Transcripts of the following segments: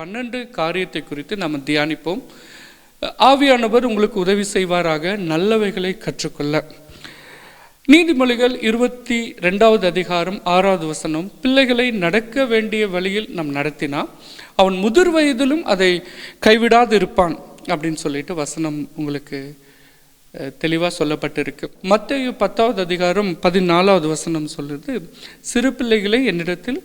பன்னெண்டு காரியத்தை குறித்து நாம் தியானிப்போம். ஆவியானவர் உங்களுக்கு உதவி செய்வாராக நல்லவைகளை கற்றுக்கொள்ள. நீதிமொழிகள் இருபத்தி ரெண்டாவது அதிகாரம் ஆறாவது வசனம் பிள்ளைகளை நடக்க வேண்டிய வழியில் நாம் நடத்தினா அவன் முதிர் வயதிலும் அதை கைவிடாது இருப்பான் அப்படின்னு சொல்லிட்டு வசனம் உங்களுக்கு தெளிவாக சொல்லப்பட்டிருக்கு. மத்திய பத்தாவது அதிகாரம் பதினாலாவது வசனம் சொல்லுது சிறு பிள்ளைகளை என்னிடத்தில்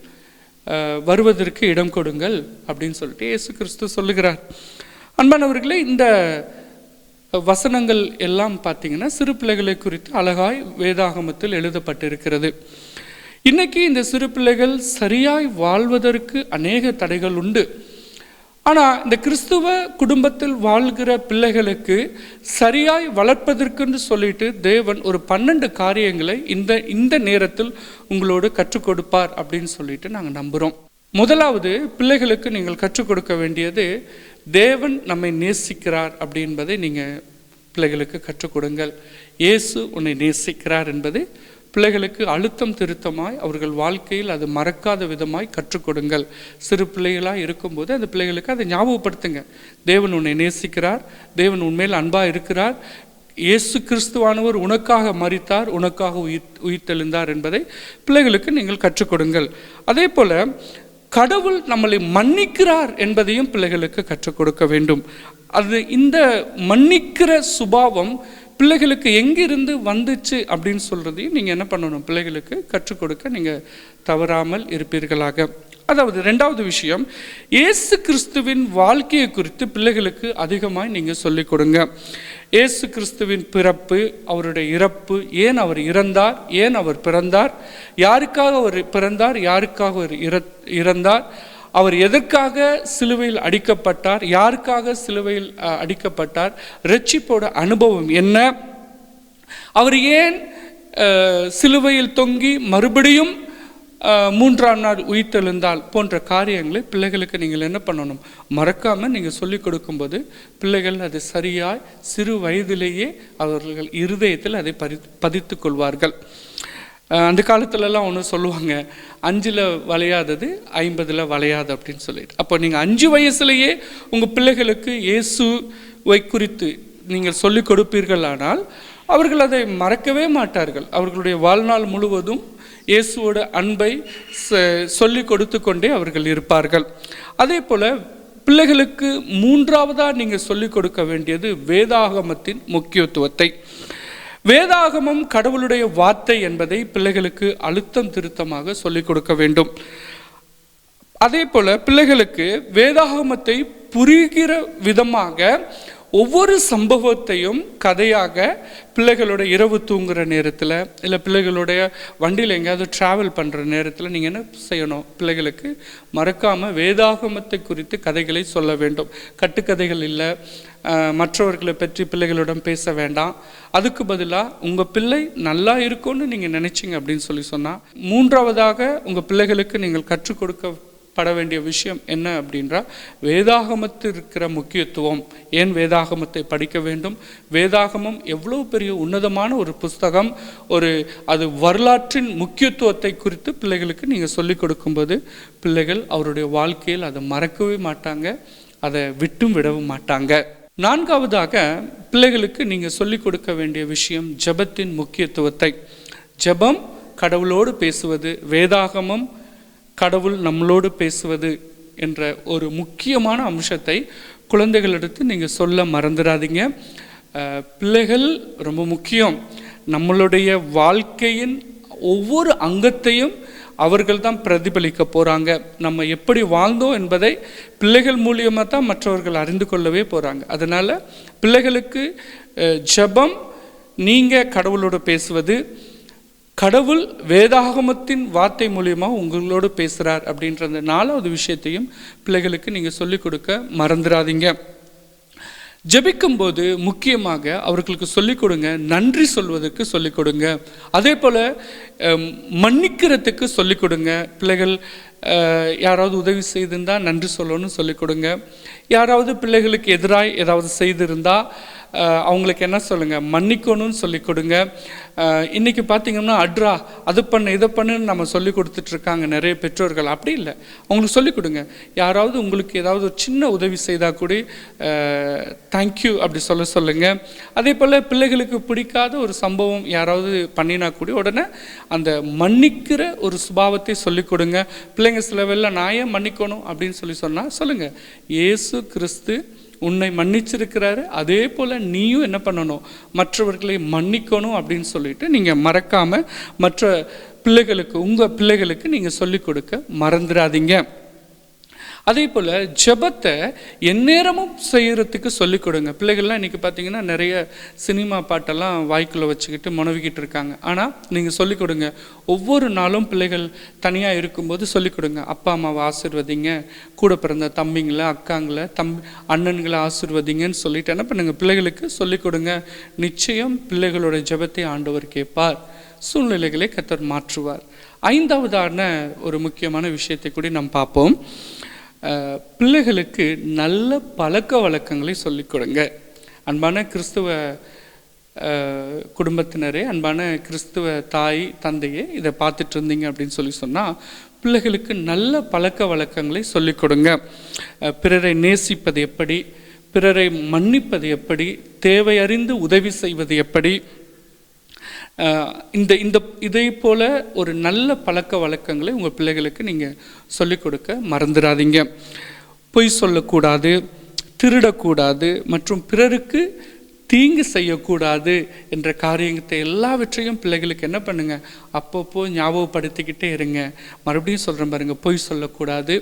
வருவதற்கு இடம் கொடுங்கள் அப்படின்னு சொல்லிட்டு இயேசு கிறிஸ்து சொல்லுகிறார். அன்பானவர்களே இந்த வசனங்கள் எல்லாம் பார்த்தீங்கன்னா சிறு பிள்ளைகளை குறித்து அழகாய் வேதாகமத்தில் எழுதப்பட்டிருக்கிறது. இன்னைக்கு இந்த சிறு பிள்ளைகள் சரியாய் வாழ்வதற்கு அநேக தடைகள் உண்டு. ஆனால் இந்த கிறிஸ்துவ குடும்பத்தில் வாழ்கிற பிள்ளைகளுக்கு சரியாய் வளர்ப்பதற்குன்னு சொல்லிட்டு தேவன் ஒரு பன்னெண்டு காரியங்களை இந்த இந்த நேரத்தில் உங்களோடு கற்றுக் கொடுப்பார் அப்படின்னு சொல்லிட்டு நாங்கள் நம்புகிறோம் முதலாவது பிள்ளைகளுக்கு நீங்கள் கற்றுக் கொடுக்க வேண்டியது தேவன் நம்மை நேசிக்கிறார் அப்படின்பதை நீங்கள் பிள்ளைகளுக்கு கற்றுக் கொடுங்கள். இயேசு உன்னை நேசிக்கிறார் என்பதை பிள்ளைகளுக்கு அழுத்தம் திருத்தமாய் அவர்கள் வாழ்க்கையில் அது மறக்காத விதமாய் கற்றுக் கொடுங்கள் சிறு பிள்ளைகளாக இருக்கும்போது அந்த பிள்ளைகளுக்கு அதை ஞாபகப்படுத்துங்க. தேவன் உன்னை நேசிக்கிறார். தேவன் உண்மையில் அன்பாக இருக்கிறார். இயேசு கிறிஸ்துவானவர் உனக்காக மறித்தார் உனக்காக உயிர் உயிர்த்தெழுந்தார் என்பதை பிள்ளைகளுக்கு நீங்கள் கற்றுக் கொடுங்கள் அதே போல் கடவுள் நம்மளை மன்னிக்கிறார் என்பதையும் பிள்ளைகளுக்கு கற்றுக் கொடுக்க வேண்டும். அது இந்த மன்னிக்கிற சுபாவம் பிள்ளைகளுக்கு எங்கிருந்து வந்துச்சு அப்படின்னு சொல்கிறதையும் நீங்கள் என்ன பண்ணணும்? பிள்ளைகளுக்கு கற்றுக் கொடுக்க நீங்கள் தவறாமல் இருப்பீர்களாக. அதாவது ரெண்டாவது விஷயம் இயேசு கிறிஸ்துவின் வாழ்க்கையை குறித்து பிள்ளைகளுக்கு அதிகமாக நீங்கள் சொல்லிக் கொடுங்க. இயேசு கிறிஸ்துவின் பிறப்பு அவருடைய இறப்பு ஏன் அவர் இறந்தார் ஏன் அவர் பிறந்தார் யாருக்காக அவர் பிறந்தார் யாருக்காக அவர் இறந்தார் அவர் எதற்காக சிலுவையில் அடிக்கப்பட்டார்? யாருக்காக சிலுவையில் அடிக்கப்பட்டார்? ரட்சிப்போட அனுபவம் என்ன? அவர் ஏன் சிலுவையில் தொங்கி மறுபடியும் மூன்றாம் நாள் உயிர்த்தெழுந்தால் போன்ற காரியங்களை பிள்ளைகளுக்கு நீங்கள் என்ன பண்ணணும்? மறக்காமல் நீங்கள் சொல்லிக் கொடுக்கும்போது பிள்ளைகள் அது சரியாய் சிறு வயதிலேயே அவர்கள் இருதயத்தில் அதை பதி பதித்து கொள்வார்கள். அந்த காலத்துலலாம் ஒன்று சொல்லுவாங்க அஞ்சில் வளையாதது ஐம்பதில் வளையாது அப்படின்னு சொல்லிட்டு. அப்போ நீங்கள் அஞ்சு வயசுலேயே உங்கள் பிள்ளைகளுக்கு இயேசுவை குறித்து நீங்கள் சொல்லிக் கொடுப்பீர்களானால் அவர்கள் அதை மறக்கவே மாட்டார்கள். அவர்களுடைய வாழ்நாள் முழுவதும் இயேசுவோட அன்பை ச- கொடுத்து கொண்டே அவர்கள் இருப்பார்கள். அதே போல் பிள்ளைகளுக்கு மூன்றாவதாக நீங்கள் சொல்லிக் கொடுக்க வேண்டியது வேதாகமத்தின் முக்கியத்துவத்தை. வேதாகமம் கடவுளுடைய வார்த்தை என்பதை பிள்ளைகளுக்கு அழுத்தம் திருத்தமாக சொல்லிக் கொடுக்க வேண்டும். அதே போல பிள்ளைகளுக்கு வேதாகமத்தை புரிகிற விதமாக ஒவ்வொரு சம்பவத்தையும் கதையாக பிள்ளைகளோட இரவு தூங்குகிற நேரத்தில் இல்லை பிள்ளைகளுடைய வண்டியில் எங்கேயாவது ட்ராவல் பண்ணுற நேரத்தில் நீங்கள் என்ன செய்யணும்? பிள்ளைகளுக்கு மறக்காமல் வேதாகமத்தை குறித்து கதைகளை சொல்ல வேண்டும். கட்டுக்கதைகள் இல்லை. மற்றவர்களை பற்றி பிள்ளைகளிடம் பேச வேண்டாம். அதுக்கு பதிலாக உங்கள் பிள்ளை நல்லா இருக்கும்னு நீங்கள் நினச்சிங்க அப்படின்னு சொல்லி சொன்னால் மூன்றாவதாக உங்கள் பிள்ளைகளுக்கு நீங்கள் கற்றுக் கொடுக்க பட வேண்டிய விஷயம் என்ன அப்படின்றா வேதாகமத்தில் இருக்கிற முக்கியத்துவம் ஏன் வேதாகமத்தை படிக்க வேண்டும்? வேதாகமம் எவ்வளோ பெரிய உன்னதமான ஒரு புஸ்தகம் ஒரு அது வரலாற்றின் முக்கியத்துவத்தை குறித்து பிள்ளைகளுக்கு நீங்கள் சொல்லிக் கொடுக்கும்போது பிள்ளைகள் அவருடைய வாழ்க்கையில் அதை மறக்கவே மாட்டாங்க அதை விட்டும் விடவும் மாட்டாங்க. நான்காவதாக பிள்ளைகளுக்கு நீங்கள் சொல்லிக் கொடுக்க வேண்டிய விஷயம் ஜெபத்தின் முக்கியத்துவத்தை. ஜெபம் கடவுளோடு பேசுவது வேதாகமம் கடவுள் நம்மளோடு பேசுவது என்ற ஒரு முக்கியமான அம்சத்தை குழந்தைகளிடத்து நீங்கள் சொல்ல மறந்துடாதீங்க. பிள்ளைகள் ரொம்ப முக்கியம். நம்மளுடைய வாழ்க்கையின் ஒவ்வொரு அங்கத்தையும் அவர்கள் தான் பிரதிபலிக்க போகிறாங்க நம்ம எப்படி வாழ்ந்தோம் என்பதை பிள்ளைகள் மூலியமாக தான் மற்றவர்கள் அறிந்து கொள்ளவே போகிறாங்க அதனால் பிள்ளைகளுக்கு ஜபம் ஜெபம் நீங்கள் கடவுளோடு பேசுவது கடவுள் வேதாகமத்தின் வார்த்தை மூலியமா உங்களோடு பேசுகிறார் அப்படின்ற அந்த நாலாவது விஷயத்தையும் பிள்ளைகளுக்கு நீங்கள் சொல்லிக் கொடுக்க மறந்துடாதீங்க. ஜெபிக்கும்போது முக்கியமாக அவர்களுக்கு சொல்லிக் கொடுங்க நன்றி சொல்வதற்கு சொல்லிக் கொடுங்க. அதே போல் மன்னிக்கிறதுக்கு சொல்லிக் கொடுங்க. பிள்ளைகள் யாராவது உதவி செய்திருந்தால் நன்றி சொல்லணும்னு சொல்லிக் கொடுங்க. யாராவது பிள்ளைகளுக்கு எதிராக ஏதாவது செய்திருந்தால் அவங்களுக்கு என்ன சொல்லுங்கள் மன்னிக்கணும்னு சொல்லி கொடுங்க. இன்றைக்கி பார்த்திங்கன்னா பார்த்தீங்கன்னா அட்ரா அது பண்ணு இதை பண்ணுன்னு நம்ம சொல்லி கொடுத்துட்ருக்காங்க நிறைய பெற்றோர்கள். அப்படி இல்லை. அவங்களுக்கு சொல்லி கொடுங்க. யாராவது உங்களுக்கு ஏதாவது ஒரு சின்ன உதவி செய்தால் கூட தேங்க்யூ அப்படி சொல்ல சொல்லுங்கள் அதே போல் பிள்ளைகளுக்கு பிடிக்காத ஒரு சம்பவம் யாராவது பண்ணினா கூட உடனே அந்த மன்னிக்கிற ஒரு சுபாவத்தை சொல்லிக் கொடுங்க. பிள்ளைங்க சில வெளில நான் ஏன் மன்னிக்கணும் அப்படின்னு சொல்லி சொன்னால் சொல்லுங்கள் இயேசு கிறிஸ்து உன்னை மன்னிச்சிருக்கிறாரு. அதே போல் நீயும் என்ன பண்ணணும்? மற்றவர்களை மன்னிக்கணும் அப்படின்னு சொல்லிட்டு நீங்கள் மறக்காமல் மற்ற பிள்ளைகளுக்கு உங்கள் பிள்ளைகளுக்கு நீங்கள் சொல்லிக் கொடுக்க மறந்துடாதீங்க. அதே போல் ஜெபத்தை எந்நேரமும் செய்கிறதுக்கு சொல்லிக் கொடுங்க. பிள்ளைகள்லாம் இன்றைக்கி பார்த்தீங்கன்னா நிறைய சினிமா பாட்டெல்லாம் வாய்க்குள்ளே வச்சுக்கிட்டு முனவிக்கிட்டு இருக்காங்க. ஆனால் நீங்கள் சொல்லிக் கொடுங்க. ஒவ்வொரு நாளும் பிள்ளைகள் தனியாக இருக்கும்போது சொல்லிக் கொடுங்க. அப்பா அம்மாவை ஆசிர்வதிங்க. கூட பிறந்த தம்பிங்களை அக்காங்களை தம்பி அண்ணன்களை ஆசிர்வதிங்கன்னு சொல்லிட்டு என்ன பண்ணுங்கள் பிள்ளைகளுக்கு சொல்லிக் கொடுங்க. நிச்சயம் பிள்ளைகளோட ஜெபத்தை ஆண்டவர் கேட்பார். சூழ்நிலைகளை கத்தர் மாற்றுவார். ஐந்தாவதான ஒரு முக்கியமான விஷயத்தை கூட நாம் பார்ப்போம். பிள்ளைகளுக்கு நல்ல பழக்க வழக்கங்களை சொல்லிக் கொடுங்க. அன்பான கிறிஸ்துவ குடும்பத்தினரே அன்பான கிறிஸ்துவ தாய் தந்தையே இதை பார்த்துட்டு இருந்தீங்க அப்படின்னு சொல்லி சொன்னால் பிள்ளைகளுக்கு நல்ல பழக்க வழக்கங்களை சொல்லிக் கொடுங்க. பிறரை நேசிப்பது எப்படி? பிறரை மன்னிப்பது எப்படி? தேவை அறிந்து உதவி செய்வது எப்படி? இந்த இந்த இதே போல் ஒரு நல்ல பழக்க வழக்கங்களை உங்கள் பிள்ளைகளுக்கு நீங்கள் சொல்லிக் கொடுக்க மறந்துடாதீங்க. பொய் சொல்லக்கூடாது திருடக்கூடாது மற்றும் பிறருக்கு தீங்கு செய்யக்கூடாது என்ற காரியத்தை எல்லாவற்றையும் பிள்ளைகளுக்கு என்ன பண்ணுங்கள் அப்பப்போ ஞாபகப்படுத்திக்கிட்டே இருங்க. மறுபடியும் சொல்கிறேன் பாருங்கள் பொய் சொல்லக்கூடாது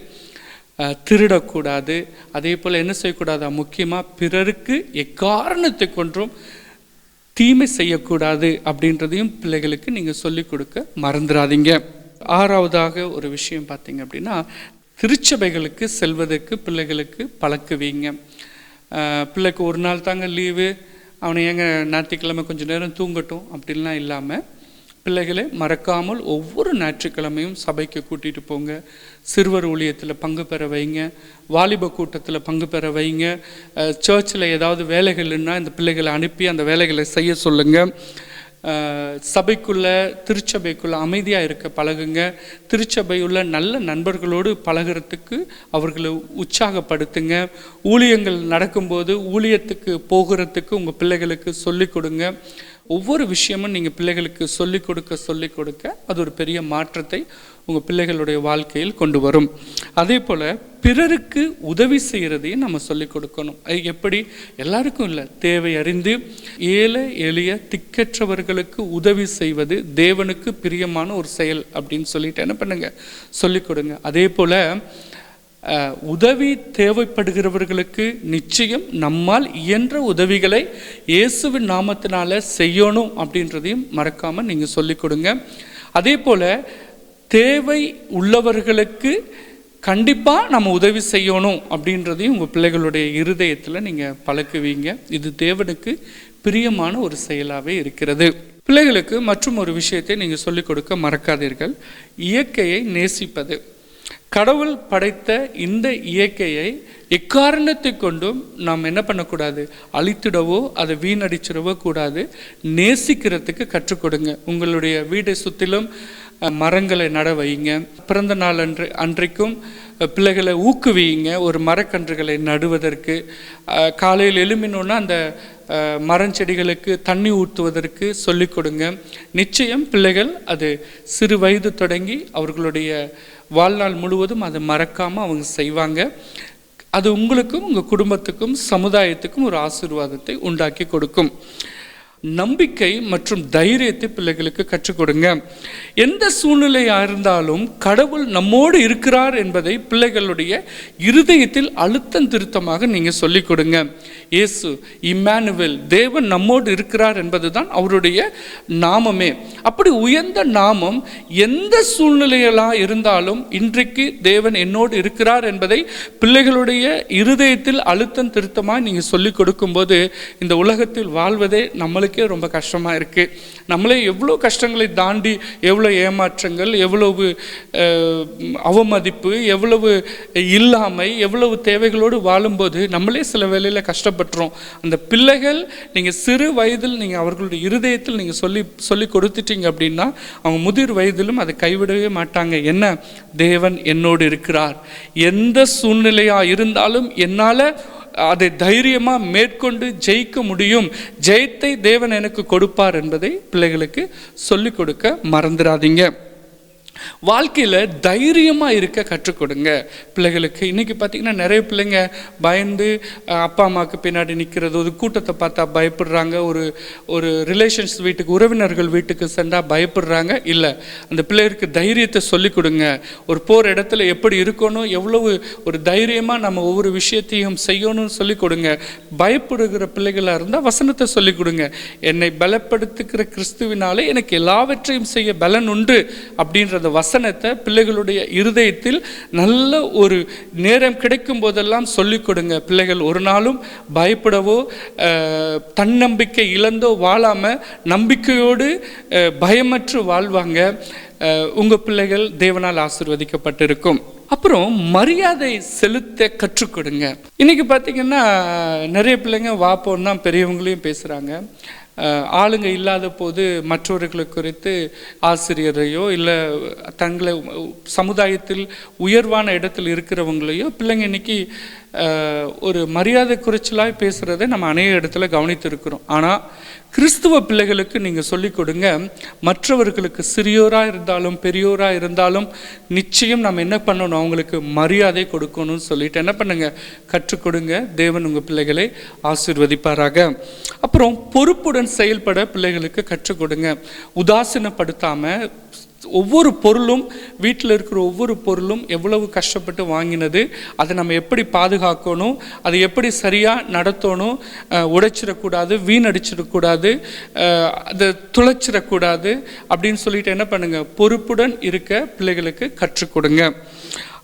திருடக்கூடாது. அதே போல் என்ன செய்யக்கூடாதா? முக்கியமாக பிறருக்கு எக்காரணத்தை கொன்றும் தீமை செய்யக்கூடாது அப்படின்றதையும் பிள்ளைகளுக்கு நீங்கள் சொல்லிக் கொடுக்க மறந்துடாதீங்க. ஆறாவதாக ஒரு விஷயம் பார்த்தீங்க அப்படின்னா திருச்சபைகளுக்கு செல்வதற்கு பிள்ளைகளுக்கு பழக்குவீங்க பிள்ளைக்கு ஒரு நாள் தாங்க லீவு. அவனை ஏங்க ஞாயிற்றுக்கிழமை கொஞ்சம் நேரம் தூங்கட்டும் அப்படின்லாம் இல்லாமல் பிள்ளைகளை மறக்காமல் ஒவ்வொரு ஞாயிற்றுக்கிழமையும் சபைக்கு கூட்டிகிட்டு போங்க. சிறுவர் ஊழியத்தில் பங்கு பெற வைங்க. வாலிப கூட்டத்தில் பங்கு பெற வைங்க. சர்ச்சில் ஏதாவது வேலைகள்னா இந்த பிள்ளைகளை அனுப்பி அந்த வேலைகளை செய்ய சொல்லுங்கள் சபைக்குள்ளே திருச்சபைக்குள்ளே அமைதியாக இருக்க பழகுங்க. திருச்சபையுள்ள நல்ல நண்பர்களோடு பழகுறதுக்கு அவர்களை உற்சாகப்படுத்துங்க. ஊழியங்கள் நடக்கும்போது ஊழியத்துக்கு போகிறதுக்கு உங்கள் பிள்ளைகளுக்கு சொல்லிக் கொடுங்க. ஒவ்வொரு விஷயமும் நீங்கள் பிள்ளைகளுக்கு சொல்லிக் கொடுக்க சொல்லிக் கொடுக்க அது ஒரு பெரிய மாற்றத்தை உங்கள் பிள்ளைகளுடைய வாழ்க்கையில் கொண்டு வரும். அதே போல் பிறருக்கு உதவி செய்கிறதையும் நம்ம சொல்லிக் கொடுக்கணும். அது எப்படி? எல்லாருக்கும் இல்லை. தேவை அறிந்து ஏழை எளிய திக்கற்றவர்களுக்கு உதவி செய்வது தேவனுக்கு பிரியமான ஒரு செயல் அப்படின்னு சொல்லிட்டு என்ன பண்ணுங்க? சொல்லிக் கொடுங்க. அதே போல் உதவி தேவைப்படுகிறவர்களுக்கு நிச்சயம் நம்மால் இயன்ற உதவிகளை இயேசுவின் நாமத்தினால் செய்யணும் அப்படின்றதையும் மறக்காமல் நீங்கள் சொல்லிக் கொடுங்க. அதே போல் தேவை உள்ளவர்களுக்கு கண்டிப்பாக நம்ம உதவி செய்யணும் அப்படின்றதையும் உங்கள் பிள்ளைகளுடைய இருதயத்தில் நீங்கள் பழக்குவீங்க. இது தேவனுக்கு பிரியமான ஒரு செயலாகவே இருக்கிறது. பிள்ளைகளுக்கு மற்றும் ஒரு விஷயத்தை நீங்கள் சொல்லிக் கொடுக்க மறக்காதீர்கள். இயற்கையை நேசிப்பது. கடவுள் படைத்த இந்த இயற்கையை எக்காரணத்தை கொண்டும் நாம் என்ன பண்ணக்கூடாது? அழித்திடவோ அதை வீணடிச்சிடவோ கூடாது. நேசிக்கிறதுக்கு கற்றுக் கொடுங்க. உங்களுடைய வீட்டை சுற்றிலும் மரங்களை நட வைங்க. பிறந்த நாள் அன்று அன்றைக்கும் பிள்ளைகளை ஊக்குவியுங்க ஒரு மரக்கன்றுகளை நடுவதற்கு காலையில் எழுமினோன்னா அந்த மரம் மரஞ்செடிகளுக்கு தண்ணி ஊற்றுவதற்கு சொல்லிக் கொடுங்க. நிச்சயம் பிள்ளைகள் அது சிறு வயது தொடங்கி அவர்களுடைய வாழ்நாள் முழுவதும் அதை மறக்காமல் அவங்க செய்வாங்க. அது உங்களுக்கும் உங்கள் குடும்பத்துக்கும் சமுதாயத்துக்கும் ஒரு ஆசீர்வாதத்தை உண்டாக்கி கொடுக்கும். நம்பிக்கை மற்றும் தைரியத்தை பிள்ளைகளுக்கு கற்றுக் கொடுங்க. எந்த சூழ்நிலையாக இருந்தாலும் கடவுள் நம்மோடு இருக்கிறார் என்பதை பிள்ளைகளுடைய இருதயத்தில் அழுத்தம் திருத்தமாக நீங்கள் சொல்லிக் கொடுங்க. இயேசு இம்மானுவல் தேவன் நம்மோடு இருக்கிறார் என்பதுதான் அவருடைய நாமமே. அப்படி உயர்ந்த நாமம் எந்த சூழ்நிலையெல்லாம் இருந்தாலும் இன்றைக்கு தேவன் என்னோடு இருக்கிறார் என்பதை பிள்ளைகளுடைய இருதயத்தில் அழுத்தம் திருத்தமாக நீங்கள் சொல்லிக் கொடுக்கும்போது இந்த உலகத்தில் வாழ்வதே நம்மளுக்கு ரொம்ப கஷ்டமாக இருக்குது நம்மளே எவ்வளோ கஷ்டங்களை தாண்டி எவ்வளோ ஏமாற்றங்கள் எவ்வளவு அவமதிப்பு எவ்வளவு இல்லாமை எவ்வளவு தேவைகளோடு வாழும்போது நம்மளே சில வேலையில் கஷ்டப்பட்டுறோம். அந்த பிள்ளைகள் நீங்கள் சிறு வயதில் நீங்கள் அவர்களுடைய இருதயத்தில் நீங்கள் சொல்லி சொல்லி கொடுத்துட்டீங்க அப்படின்னா அவங்க முதிர் வயதிலும் அதை கைவிடவே மாட்டாங்க. என்ன? தேவன் என்னோடு இருக்கிறார். எந்த சூழ்நிலையாக இருந்தாலும் என்னால் அதை தைரியமாக மேற்கொண்டு ஜெயிக்க முடியும். ஜெயத்தை தேவன் எனக்கு கொடுப்பார் என்பதை பிள்ளைகளுக்கு சொல்லிக் கொடுக்க மறந்துடாதீங்க. வாழ்க்கையில் தைரியமாக இருக்க கற்றுக் கொடுங்க. பிள்ளைகளுக்கு இன்றைக்கி பார்த்தீங்கன்னா நிறைய பிள்ளைங்க பயந்து அப்பா அம்மாவுக்கு பின்னாடி நிற்கிறது ஒரு கூட்டத்தை பார்த்தா பயப்படுறாங்க ஒரு ஒரு ரிலேஷன்ஸ் வீட்டுக்கு உறவினர்கள் வீட்டுக்கு சென்றால் பயப்படுறாங்க. இல்லை அந்த பிள்ளைகளுக்கு தைரியத்தை சொல்லிக் கொடுங்க. ஒரு போகிற இடத்துல எப்படி இருக்கணும் எவ்வளவு ஒரு தைரியமாக நம்ம ஒவ்வொரு விஷயத்தையும் செய்யணும்னு சொல்லிக் கொடுங்க. பயப்படுகிற பிள்ளைகளாக இருந்தால் வசனத்தை சொல்லிக் கொடுங்க. என்னை பலப்படுத்துகிற கிறிஸ்துவினாலே எனக்கு எல்லாவற்றையும் செய்ய பலன் உண்டு அப்படின்றத அந்த வசனத்தை பிள்ளைகளுடைய இருதயத்தில் நல்ல ஒரு நேரம் கிடைக்கும் போதெல்லாம் சொல்லிக் கொடுங்க. பிள்ளைகள் ஒரு நாளும் பயப்படவோ தன்னம்பிக்கை இழந்தோ வாழாமல் நம்பிக்கையோடு பயமற்று வாழ்வாங்க. உங்கள் பிள்ளைகள் தேவனால் ஆசிர்வதிக்கப்பட்டிருக்கும். அப்புறம் மரியாதை செலுத்த கற்றுக் கொடுங்க. இன்னைக்கு பார்த்தீங்கன்னா நிறைய பிள்ளைங்க வாப்போன்னு தான் பெரியவங்களையும் பேசுகிறாங்க ஆளுங்க இல்லாத போது மற்றவர்களை குறித்து ஆசிரியரையோ இல்லை தங்களை சமுதாயத்தில் உயர்வான இடத்தில் இருக்கிறவங்களையோ பிள்ளைங்க இன்னைக்கு ஒரு மரியாதை குறைச்சலாய் பேசுகிறதை நம்ம அநேக இடத்துல கவனித்திருக்கிறோம். ஆனால் கிறிஸ்துவ பிள்ளைகளுக்கு நீங்கள் சொல்லிக் கொடுங்க மற்றவர்களுக்கு சிறியோராக இருந்தாலும் பெரியோராக இருந்தாலும் நிச்சயம் நம்ம என்ன பண்ணணும்? அவங்களுக்கு மரியாதை கொடுக்கணும்னு சொல்லிட்டு என்ன பண்ணுங்க? கற்றுக் கொடுங்க. தேவன் உங்கள் பிள்ளைகளை ஆசிர்வதிப்பாராக. அப்புறம் பொறுப்புடன் செயல்பட பிள்ளைகளுக்கு கற்றுக் கொடுங்க. உதாசீனப்படுத்தாமல் ஒவ்வொரு பொருளும் வீட்டில் இருக்கிற ஒவ்வொரு பொருளும் எவ்வளவு கஷ்டப்பட்டு வாங்கினது அதை நம்ம எப்படி பாதுகாக்கணும் அதை எப்படி சரியாக நடத்தணும் உடைச்சிடக்கூடாது வீணடிச்சிடக்கூடாது அதை துளைச்சிடக்கூடாது அப்படின்னு சொல்லிட்டு என்ன பண்ணுங்கள் பொறுப்புடன் இருக்க பிள்ளைகளுக்கு கற்றுக் கொடுங்க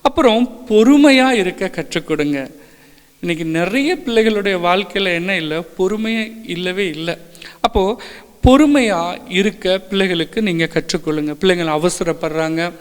அப்புறம் பொறுமையாக இருக்க கற்றுக் கொடுங்க இன்னைக்கு நிறைய பிள்ளைகளுடைய வாழ்க்கையில் என்ன இல்லை? பொறுமையே இல்லவே இல்லை. அப்போது பொறுமையாக இருக்க பிள்ளைகளுக்கு நீங்கள் கற்றுக்கொள்ளுங்க. பிள்ளைங்கள் அவசரப்படுறாங்க.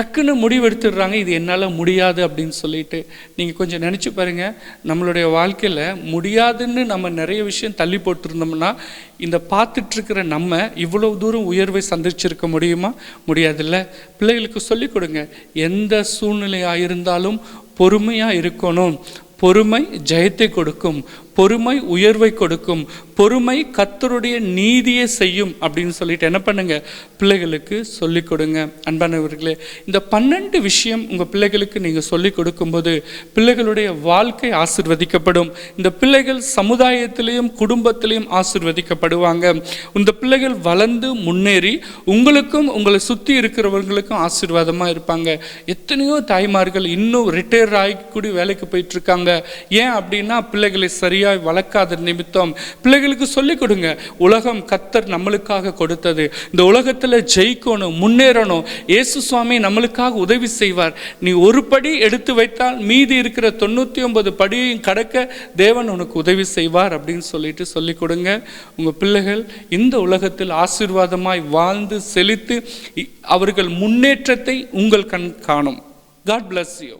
டக்குன்னு முடிவெடுத்துடுறாங்க. இது என்னால் முடியாது அப்படின்னு சொல்லிட்டு நீங்கள் கொஞ்சம் நினச்சி பாருங்கள் நம்மளுடைய வாழ்க்கையில் முடியாதுன்னு நம்ம நிறைய விஷயம் தள்ளி போட்டிருந்தோம்னா இந்த பார்த்துட்ருக்கிற நம்ம இவ்வளோ தூரம் உயர்வை சந்திச்சிருக்க முடியுமா? முடியாதுல்ல. பிள்ளைகளுக்கு சொல்லிக் கொடுங்க. எந்த சூழ்நிலையாக இருந்தாலும் பொறுமையாக இருக்கணும். பொறுமை ஜெயத்தை கொடுக்கும். பொறுமை உயர்வை கொடுக்கும். பொறுமை கத்தருடைய நீதியை செய்யும் அப்படின்னு சொல்லிட்டு என்ன பண்ணுங்க? பிள்ளைகளுக்கு சொல்லிக் கொடுங்க. அன்பானவர்களே இந்த பன்னெண்டு விஷயம் உங்கள் பிள்ளைகளுக்கு நீங்கள் சொல்லிக் கொடுக்கும்போது பிள்ளைகளுடைய வாழ்க்கை ஆசிர்வதிக்கப்படும். இந்த பிள்ளைகள் சமுதாயத்திலையும் குடும்பத்திலையும் ஆசிர்வதிக்கப்படுவாங்க. இந்த பிள்ளைகள் வளர்ந்து முன்னேறி உங்களுக்கும் உங்களை சுற்றி இருக்கிறவர்களுக்கும் ஆசீர்வாதமாக இருப்பாங்க. எத்தனையோ தாய்மார்கள் இன்னும் ரிட்டையர் ஆகி கூடி வேலைக்கு போயிட்டு இருக்காங்க. ஏன் அப்படின்னா பிள்ளைகளை சரி சரியாய் வளர்க்காத நிமித்தம் பிள்ளைகளுக்கு சொல்லிக் கொடுங்க. உலகம் கத்தர் நம்மளுக்காக கொடுத்தது. இந்த உலகத்தில் ஜெயிக்கணும் முன்னேறணும். இயேசு சுவாமி நம்மளுக்காக உதவி செய்வார். நீ ஒரு படி எடுத்து வைத்தால் மீதி இருக்கிற தொண்ணூற்றி ஒன்பது படியையும் கடக்க தேவன் உனக்கு உதவி செய்வார் அப்படின்னு சொல்லிட்டு சொல்லிக் கொடுங்க. உங்கள் பிள்ளைகள் இந்த உலகத்தில் ஆசீர்வாதமாய் வாழ்ந்து செழித்து அவர்கள் முன்னேற்றத்தை உங்கள் கண் காணும். God bless you